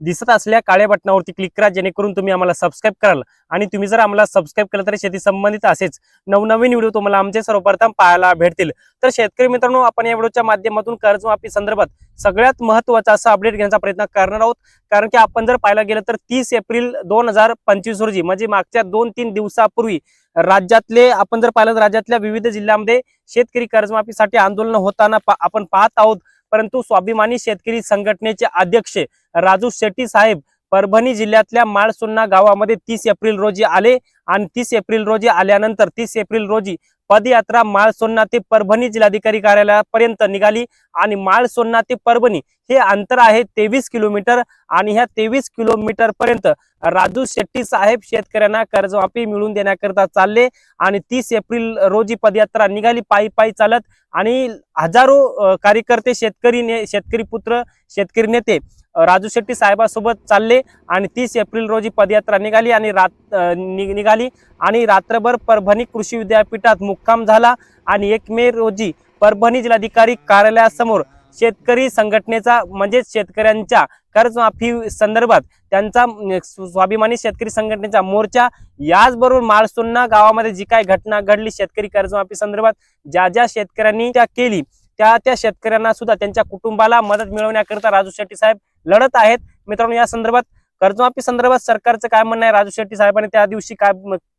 दिसत असल्या काळ्या बटनावरती क्लिक करा जेणेकरून तुम्ही आम्हाला सबस्क्राईब कराल. आणि तुम्ही जर आम्हाला सबस्क्राईब केलं तर शेती संबंधित असेच नवनवीन व्हिडिओ तुम्हाला आमचे सर्वप्रथम पाहायला भेटतील. तर शेतकरी मित्रांनो आपण या व्हिडिओच्या माध्यमातून कर्जमाफी संदर्भात सगळ्यात महत्त्वाचा असा अपडेट घेण्याचा प्रयत्न करणार आहोत. कारण की आपण जर पाहायला गेलं तर तीस एप्रिल दोन हजार पंचवीस रोजी म्हणजे मागच्या दोन तीन दिवसापूर्वी राज्यातले आपण जर पाहिलं तर राज्यातल्या विविध जिल्ह्यामध्ये शेतकरी कर्जमाफीसाठी आंदोलन होताना आपण पाहत आहोत. परंतु स्वाभिमानी शेतकरी संघटनेचे अध्यक्ष राजू शेट्टी साहेब परभणी जिल्ह्यातल्या माळसुन्ना गावामध्ये तीस एप्रिल रोजी आले आणि तीस एप्रिल रोजी आल्यानंतर तीस एप्रिल रोजी पदयात्रा माळसोन्ना ते परभणी जिल्हाधिकारी कार्यालयापर्यंत निघाली आणि माळसोन्ना ते परभणी हे अंतर आहे तेवीस किलोमीटर आणि ह्या तेवीस किलोमीटर पर्यंत राजू शेट्टी साहेब शेतकऱ्यांना कर्जमाफी मिळवून देण्याकरता चालले आणि तीस एप्रिल रोजी पदयात्रा निघाली पायी पायी चालत आणि हजारो कार्यकर्ते शेतकरी ने शेतकरी पुत्र शेतकरी नेते राजू शेट्टी साहेबासोबत चालले आणि तीस एप्रिल रोजी पदयात्रा निघाली आणि रात नि- निघाली आणि रात्रभर परभणी कृषी विद्यापीठात मुक्काम झाला आणि एक मे रोजी परभणी जिल्हाधिकारी कार्यालयासमोर शेतकरी संघटनेचा म्हणजेच शेतकऱ्यांच्या कर्जमाफी संदर्भात त्यांचा स्वाभिमानी शेतकरी संघटनेचा मोर्चा. याचबरोबर माळसुन्ना गावामध्ये जी काय घटना घडली शेतकरी कर्जमाफी संदर्भात ज्या ज्या शेतकऱ्यांनी त्या केली त्या त्या शेतकऱ्यांना सुद्धा त्यांच्या कुटुंबाला मदत मिळवण्याकरिता राजू शेट्टी साहेब लढत आहेत. मित्रांनो या संदर्भात कर्जमाफी संदर्भात सरकारचं काय म्हणणं आहे? राजू शेट्टी साहेबांनी त्या दिवशी काय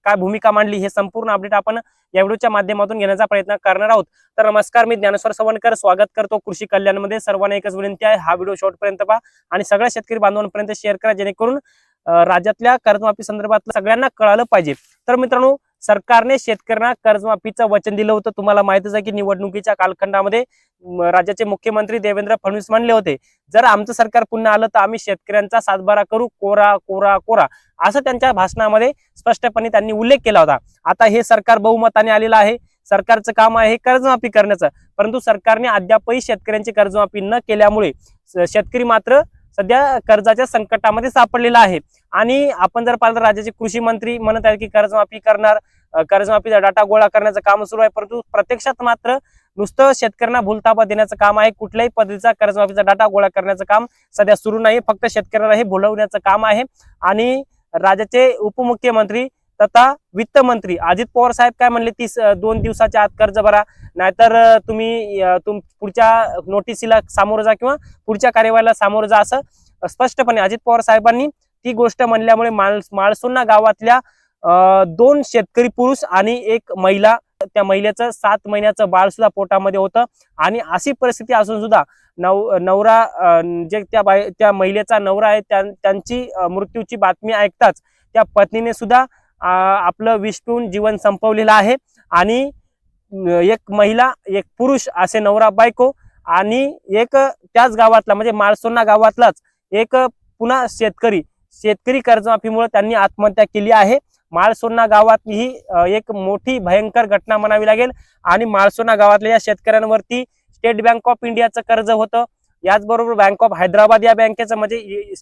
काय भूमिका मांडली हे संपूर्ण अपडेट आपण या व्हिडिओच्या माध्यमातून घेण्याचा प्रयत्न करणार आहोत. तर नमस्कार मी ज्ञानेश्वर सवणकर स्वागत करतो कृषी कल्याणमध्ये. सर्वांना एकच विनंती आहे हा व्हिडिओ शेवटपर्यंत पहा आणि सगळ्या शेतकरी बांधवांपर्यंत शेअर करा जेणेकरून राज्यातल्या कर्जमाफी संदर्भात सगळ्यांना कळालं पाहिजे. तर मित्रांनो सरकारने शेतकऱ्यांना कर्जमाफीचं वचन दिलं होतं. तुम्हाला माहितच आहे की निवडणुकीच्या कालखंडामध्ये राज्याचे मुख्यमंत्री देवेंद्र फडणवीस म्हणले होते जर आमचं सरकार पुन्हा आलं तर आम्ही शेतकऱ्यांचा सातबारा करू कोरा कोरा कोरा असं त्यांच्या भाषणामध्ये स्पष्टपणे त्यांनी उल्लेख केला होता. आता हे सरकार बहुमताने आलेलं आहे सरकारचं काम आहे कर्जमाफी करण्याचं परंतु सरकारने अद्यापही शेतकऱ्यांची कर्जमाफी न केल्यामुळे शेतकरी मात्र सध्या कर्जाच्या संकटामध्ये सापडलेला आहे. आणि आपण जर पाहिलं राज्याचे कृषी मंत्री म्हणत आहेत की कर्जमाफी करणार कर्जमाफीचा डाटा गोळा करण्याचं काम सुरू आहे परंतु प्रत्यक्षात मात्र नुसतं शेतकऱ्यांना भूलताबा देण्याचं काम आहे. कुठल्याही पद्धतीचा कर्जमाफीचा डाटा गोळा करण्याचं काम सध्या सुरू नाही. फक्त शेतकऱ्यांना हे भुलवण्याचं काम आहे. आणि राज्याचे उपमुख्यमंत्री तथा वित्त मंत्री अजित पवार साहेब काय म्हणले तीस दोन दिवसाच्या आत कर्ज भरा नाहीतर तुम्ही तुम पुढच्या नोटिसीला सामोरं जा किंवा पुढच्या कार्यवाहीला सामोरं जा असं स्पष्टपणे अजित पवार साहेबांनी ती गोष्ट म्हणल्यामुळे माळ गावातल्या दोन शेतकरी पुरुष आणि एक महिला त्या महिलेचं सात महिन्याचं बाळ सुद्धा पोटामध्ये होतं आणि अशी परिस्थिती असून सुद्धा नव नवरा जे त्या बाई त्या महिलेचा नवरा आहे त्यां- त्यांची मृत्यूची बातमी ऐकताच त्या पत्नीने सुद्धा आपलं विष्टून जीवन संपवलेलं आहे. आणि एक महिला एक पुरुष असे नवरा बायको आणि एक त्याच गावातला म्हणजे माळसोना गावातलाच एक पुन्हा शेतकरी. शेतकरी कर्जमाफीमुळे त्यांनी आत्महत्या केली आहे. माळसोना गावात ही एक मोठी भयंकर घटना म्हणावी लागेल. आणि माळसोना गावातल्या या शेतकऱ्यांवरती स्टेट बँक ऑफ इंडियाचं कर्ज होतं. याचबरोबर बँक ऑफ हैदराबाद या बँकेचं म्हणजे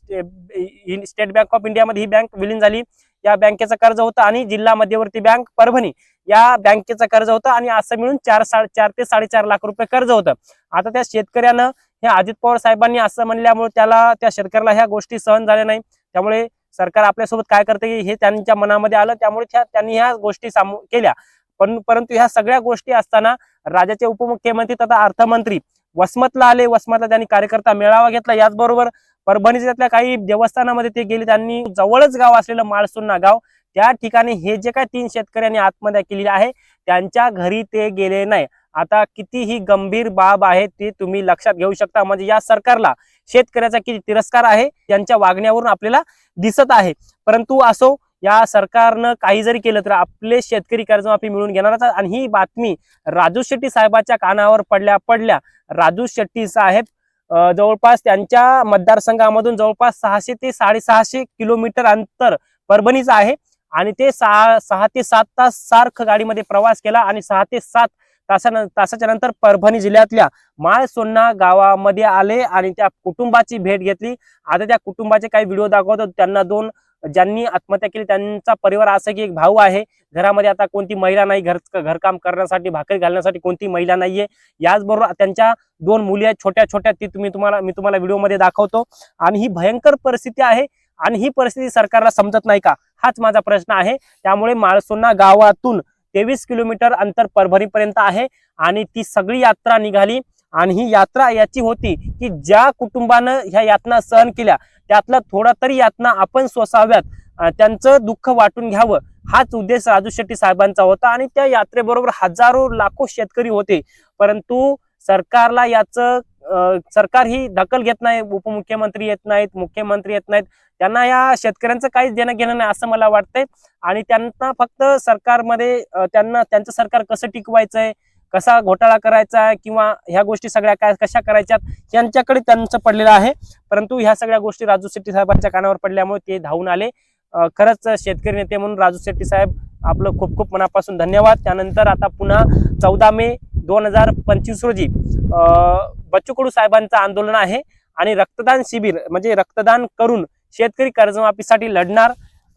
स्टेट बँक ऑफ इंडियामध्ये ही बँक विलीन झाली. या बँकेचं कर्ज होतं आणि जिल्हा मध्यवर्ती बँक परभणी या बँकेचं कर्ज होतं आणि असं मिळून चार साडे चार ते साडेचार लाख रुपये कर्ज होतं. आता त्या शेतकऱ्यानं हे अजित पवार साहेबांनी असं म्हणल्यामुळे त्याला त्या शेतकऱ्याला ह्या गोष्टी सहन झाल्या नाही. त्यामुळे सरकार आपल्यासोबत काय करते की हे त्यांच्या मनामध्ये आलं त्यामुळे त्या- त्यांनी ह्या गोष्टी सामू केल्या. पण परंतु ह्या सगळ्या गोष्टी असताना राज्याचे उपमुख्यमंत्री तथा अर्थमंत्री वसमतला आले. वसमतला त्यांनी कार्यकर्ता मेळावा घेतला. याचबरोबर परभणी जिल्ह्यातल्या काही देवस्थानामध्ये ते गेले. त्यांनी जवळच गाव असलेलं माळसुन्ना गाव त्या ठिकाणी हे जे काय तीन शेतकऱ्यांनी आत्महत्या केली आहे त्यांच्या घरी ते गेले नाही. आता कितीही गंभीर बाब आहे ते तुम्ही लक्षात घेऊ शकता. म्हणजे या सरकारला शेतकऱ्याचा किती तिरस्कार आहे यांच्या वागण्यावरून आपल्याला दिसत आहे. परंतु असो या सरकारनं काही जरी केलं तर आपले शेतकरी कर्जमाफी मिळून घेणारच आणि ही बातमी राजू शेट्टी साहेबाच्या कानावर पडल्या पडल्या राजू शेट्टी साहेब जवळपास त्यांच्या मतदारसंघामधून जवळपास सहाशे ते साडेसहाशे किलोमीटर अंतर परभणीचं आहे. आणि ते सहा सहा ते सात तास सारखं गाडीमध्ये प्रवास केला आणि सहा ते सात तासान तासाच्या नंतर परभणी जिल्ह्यातल्या माळसोन्ना गावामध्ये आले आणि त्या कुटुंबाची भेट घेतली. आता त्या कुटुंबाचे काही व्हिडिओ दाखवतो. त्यांना दोन ज्यांनी आत्महत्या केली त्यांचा परिवार असा की एक भाऊ आहे. घरामध्ये आता कोणती महिला नाही घर घरकाम करण्यासाठी भाकरी घालण्यासाठी कोणती महिला नाहीये. याचबरोबर त्यांच्या दोन मुली आहेत छोट्या छोट्या ती तुम्ही तुम्हाला मी तुम्हाला व्हिडिओमध्ये दाखवतो. आणि ही भयंकर परिस्थिती आहे आणि ही परिस्थिती सरकारला समजत नाही का? हाच माझा प्रश्न आहे. त्यामुळे माळसोना गावातून तेवीस किलोमीटर अंतर परभणीपर्यंत आहे आणि ती सगळी यात्रा निघाली. आणि ही यात्रा याची होती की ज्या कुटुंबानं ह्या यातना सहन केल्या त्यातला थोडा तरी यातना आपण सोसाव्यात त्यांचं दुःख वाटून घ्यावं हाच उद्देश राजू शेट्टी साहेबांचा होता. आणि त्या यात्रेबरोबर हजारो लाखो शेतकरी होते. परंतु सरकारला याचं सरकार ही दखल घेत नाही उपमुख्यमंत्री येत नाहीत मुख्यमंत्री येत नाहीत. त्यांना या शेतकऱ्यांचं काहीच देणं घेणं नाही असं मला वाटतंय. आणि त्यांना फक्त सरकारमध्ये त्यांना त्यांचं सरकार कसं टिकवायचंय? कसा घोटाळा करायचा आहे किंवा ह्या गोष्टी सगळ्या काय कशा करायच्यात यांच्याकडे त्यांचं पडलेलं आहे. परंतु ह्या सगळ्या गोष्टी राजू शेट्टी साहेबांच्या कानावर पडल्यामुळे ते धावून आले. खरंच शेतकरी नेते म्हणून राजू शेट्टी साहेब आपलं खूप खूप मनापासून धन्यवाद. त्यानंतर आता पुन्हा चौदा मे दोन हजार पंचवीस रोजी अं, बच्चू कडू साहेबांचं आंदोलन आहे आणि रक्तदान शिबिर म्हणजे रक्तदान करून शेतकरी कर्जमाफीसाठी लढणार.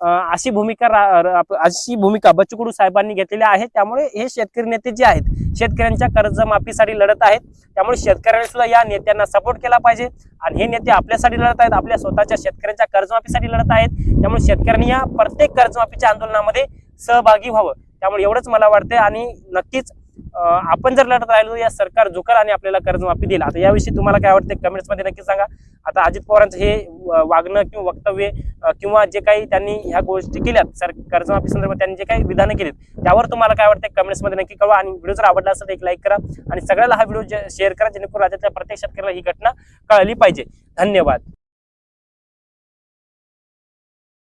अशी भूमिका रा- अशी भूमिका बच्चू साहेबांनी घेतलेली आहे. त्यामुळे हे शेतकरी नेते जे आहेत शेतकऱ्यांच्या कर्जमाफीसाठी लढत आहेत. त्यामुळे शेतकऱ्यांनी सुद्धा या नेत्यांना सपोर्ट केला पाहिजे. आणि हे नेते आपल्यासाठी लढत आहेत. आपल्या स्वतःच्या शेतकऱ्यांच्या कर्जमाफीसाठी लढत आहेत. त्यामुळे शेतकऱ्यांनी या प्रत्येक कर्जमाफीच्या आंदोलनामध्ये सहभागी व्हावं. त्यामुळे एवढंच मला वाटतंय. आणि नक्कीच आपण जर लढत राहिलो या सरकार झुकल आणि आपल्याला कर्जमाफी देईल. आता याविषयी तुम्हाला काय वाटतं कमेंट्समध्ये नक्की सांगा. आता अजित पवारांचं हे वागणं किंवा वक्तव्य किंवा जे काही त्यांनी ह्या गोष्टी केल्यात सर कर्जमाफी संदर्भात त्यांनी जे काही विधानं केलीत त्यावर तुम्हाला काय वाटतं कमेंट्समध्ये नक्की कळवा आणि व्हिडिओ जर आवडला असेल तर एक लाईक करा आणि सगळ्याला हा व्हिडिओ शेअर करा जेणेकरून राज्यातल्या प्रत्येक शेतकऱ्याला ही घटना कळली पाहिजे. धन्यवाद.